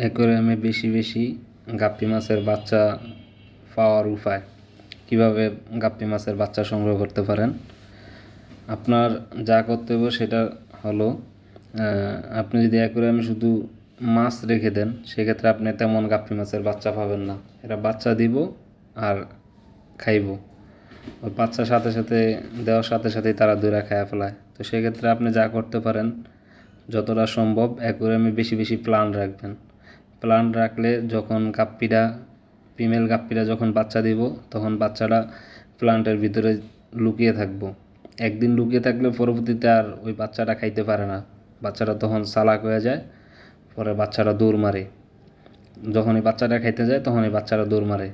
অ্যাকোয়ারিয়ামে বেশি বেশি গাপ্পি মাছের বাচ্চা পাওয়ার উপায়। কীভাবে গাপ্পি মাছের বাচ্চা সংগ্রহ করতে পারেন? আপনার যা করতে হবে সেটা হলো আপনি যদি অ্যাকোয়ারিয়ামে শুধু মাছ রেখে দেন, সেক্ষেত্রে আপনি তেমন গাপ্পি মাছের বাচ্চা পাবেন না। এরা বাচ্চা দিব আর খাইব। ওই বাচ্চার সাথে সাথে, দেওয়ার সাথে সাথেই তারা দূরে খায়া ফেলায়। তো সেক্ষেত্রে আপনি যা করতে পারেন, যতটা সম্ভব অ্যাকোয়ারিয়ামে বেশি বেশি প্লান্ট রাখবেন। প্লান্ট রাখলে যখন গাপ্পিরা ফিমেল গাপ্পিরা যখন বাচ্চা দিব, তখন বাচ্চাটা প্লান্টের ভিতরে লুকিয়ে থাকব। একদিন লুকিয়ে থাকলে পরবর্তীতে আর ওই বাচ্চাটা খাইতে পারে না। বাচ্চাটা তখন চালাক হয়ে যায়, পরে বাচ্চাটা দৌড় মারে। যখন যখনই বাচ্চাটা খাইতে যায়, তখনই বাচ্চারা দৌড় মারে।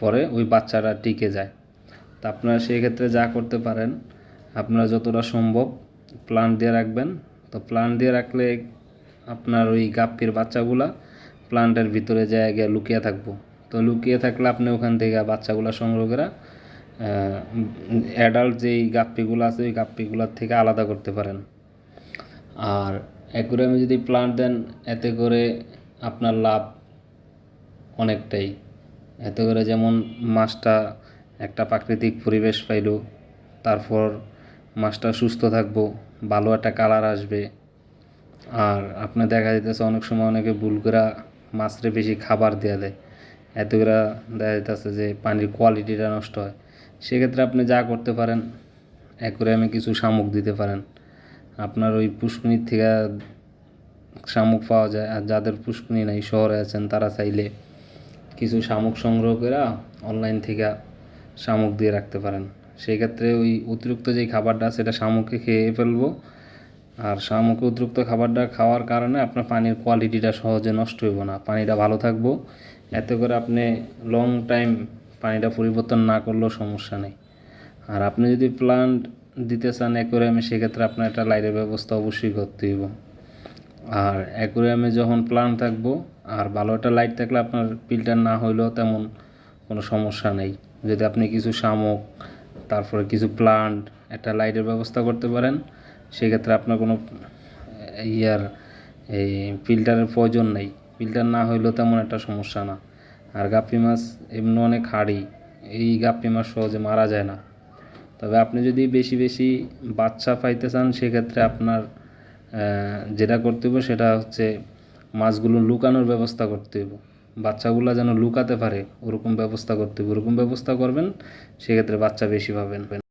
পরে ওই বাচ্চাটা টিকে যায়। তা আপনারা সেই ক্ষেত্রে যা করতে পারেন, আপনারা যতটা সম্ভব প্লান্ট দিয়ে রাখবেন। তো প্লান্ট দিয়ে রাখলে আপনার ওই গাপ্পির বাচ্চাগুলা প্লান্টের ভিতরে যায় গিয়ে লুকিয়ে থাকব। তো লুকিয়ে থাকলে আপনি ওখান থেকে বাচ্চাগুলো সংগ্রহ করে অ্যাডাল্ট যেই গাপ্পিগুলো আছে, ওই গাপ্পিগুলোর থেকে আলাদা করতে পারেন। আর অ্যাকুরিয়ামে যদি প্লান্ট দেন, এতে করে আপনার লাভ অনেকটাই। এতে করে যেমন মাছটা একটা প্রাকৃতিক পরিবেশ পাইল, তারপর মাছটা সুস্থ থাকব, ভালো একটা কালার আসবে। আর আপনি দেখা যাইতেছে অনেক সময় অনেকে ভুল করে মাছরে বেশি খাবার দেওয়া দেয়। এতে দেখা যাইতেছে যে পানির কোয়ালিটিটা নষ্ট হয়। সেক্ষেত্রে আপনি যা করতে পারেন অ্যাকুরিয়ামে কিছু শামুক দিতে পারেন। আপনার ওই পুষ্কনির থেকে শামুক পাওয়া যায়। আর যাদের পুষ্কনি নাই, শহরে আছেন, তারা চাইলে কিছু শামুক সংগ্রহ করে অনলাইন থেকে শামুক দিয়ে রাখতে পারেন। সেই ক্ষেত্রে ওই অতিরিক্ত যেই খাবারটা, সেটা শামুকে খেয়ে ফেলব। আর শামুকে অতিরিক্ত খাবারটা খাওয়ার কারণে আপনার পানির কোয়ালিটিটা সহজে নষ্ট হইব না। পানিটা ভালো থাকব। এতে করে আপনি লং টাইম পানিটা পরিবর্তন না করলেও সমস্যা নেই। আর আপনি যদি প্লান্ট দিতে চান অ্যাকোরিয়ামে সেক্ষেত্রে আপনার একটা লাইটের ব্যবস্থা অবশ্যই করতে হইব। আর অ্যাকোরিয়ামে যখন প্লান্ট থাকব, আর ভালো একটা লাইট থাকলে আপনার ফিল্টার না হইলেও তেমন কোনো সমস্যা নেই। যদি আপনি কিছু শামুক, তারপরে কিছু প্লান্ট একটা লাইটের ব্যবস্থা করতে পারেন। সেক্ষেত্রে আপনার কোনো ইয়ার এই ফিল্টারের প্রয়োজন নেই। ফিল্টার না হইলেও তেমন একটা সমস্যা না। আর গাপ্পি মাছ, এমনি অনেক হাড়ি, এই গাপ্পি মাছ সহজে মারা যায় না। তবে আপনি যদি বেশি বেশি বাচ্চা পাইতে চান, সেক্ষেত্রে আপনার যেটা করতে হবে সেটা হচ্ছে মাছগুলো লুকানোর ব্যবস্থা করতে হবে বাচ্চাগুলো যেন লুকাতে পারে, ওরকম ব্যবস্থা করতে হবে ওরকম ব্যবস্থা করবেন, সেক্ষেত্রে বাচ্চা বেশি পাবেন।